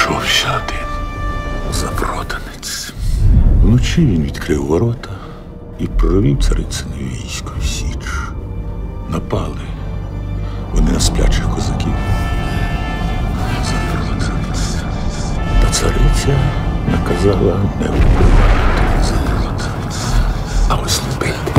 ще один запроданець. Вночі він відкрив ворота і провів царицине військо в Січ. Напали вони на сплячих козаків. Запроданець. Та цариця наказала не вбивати запроданця, а ось любити.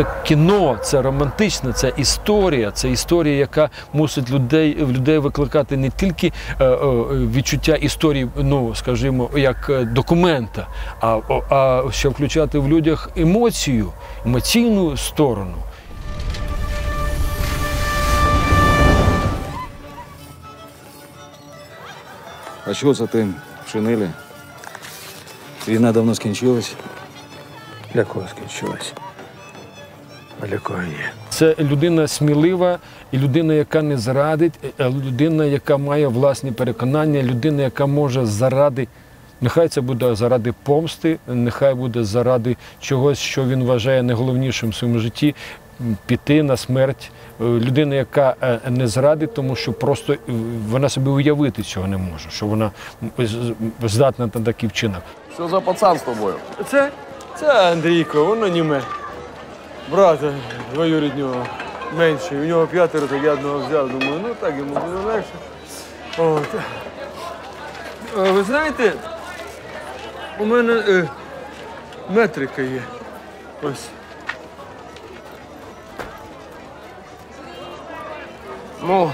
Це кіно, це романтичне, це історія, це історія, яка мусить людей в людей викликати не тільки е, е, відчуття історії, ну скажімо, як е, документа, а, а ще включати в людях емоцію, емоційну сторону. А що за тим вчинили? Війна давно скінчилась. Для кого скінчилась? Є? Це людина смілива і людина, яка не зрадить, людина, яка має власні переконання, людина, яка може заради. Нехай це буде заради помсти, нехай буде заради чогось, що він вважає найголовнішим в своєму житті, піти на смерть. Е, Людина, яка е, не зрадить, тому що просто е, вона собі уявити цього не може, що вона здатна на такий вчинок. Що за пацан з тобою? Це, це Андрійко, воно німе. Брата двоюріднього менший. У нього п'ятеро, так я одного взяв. Думаю, ну так йому буде легше. От. Е, Ви знаєте, у мене е, метрика є. Ось. Ну,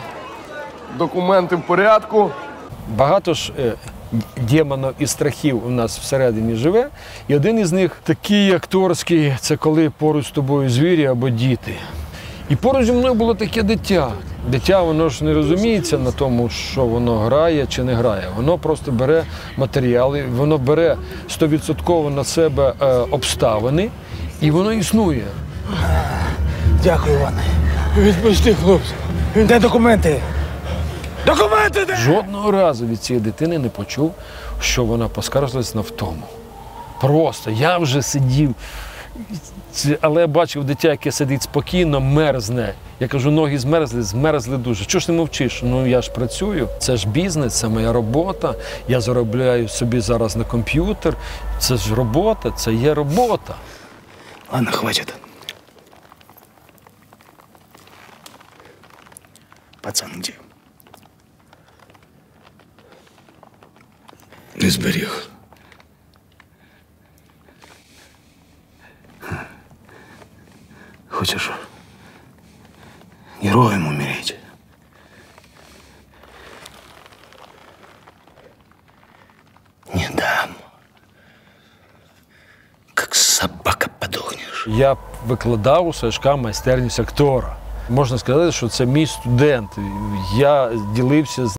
документи в порядку. Багато ж е, демонів і страхів у нас всередині живе. І один із них такий акторський це коли поруч з тобою звірі або діти. І поруч зі мною було таке дитя. Дитя, воно ж не розуміється на тому, що воно грає чи не грає. Воно просто бере матеріали, воно бере стовідсотково на себе е, обставини, і воно існує. Дякую, Іване. Відпусти, хлопця. Де документи? Документи де? Жодного разу від цієї дитини не почув, що вона поскаржилась на втому. Просто я вже сидів, але я бачив дитя, яке сидить спокійно, мерзне. Я кажу, ноги змерзли, змерзли дуже. Чого ж ти мовчиш? Ну я ж працюю, це ж бізнес, це моя робота. Я заробляю собі зараз на комп'ютер. Це ж робота, це є робота. Ладно, хватит. Пацан где? Не зберіг. Хочешь героем умереть? Не дам. Как собака подохнешь. Я викладав у Сашка майстерність актора. Можна сказати, що це мій студент. Я ділився з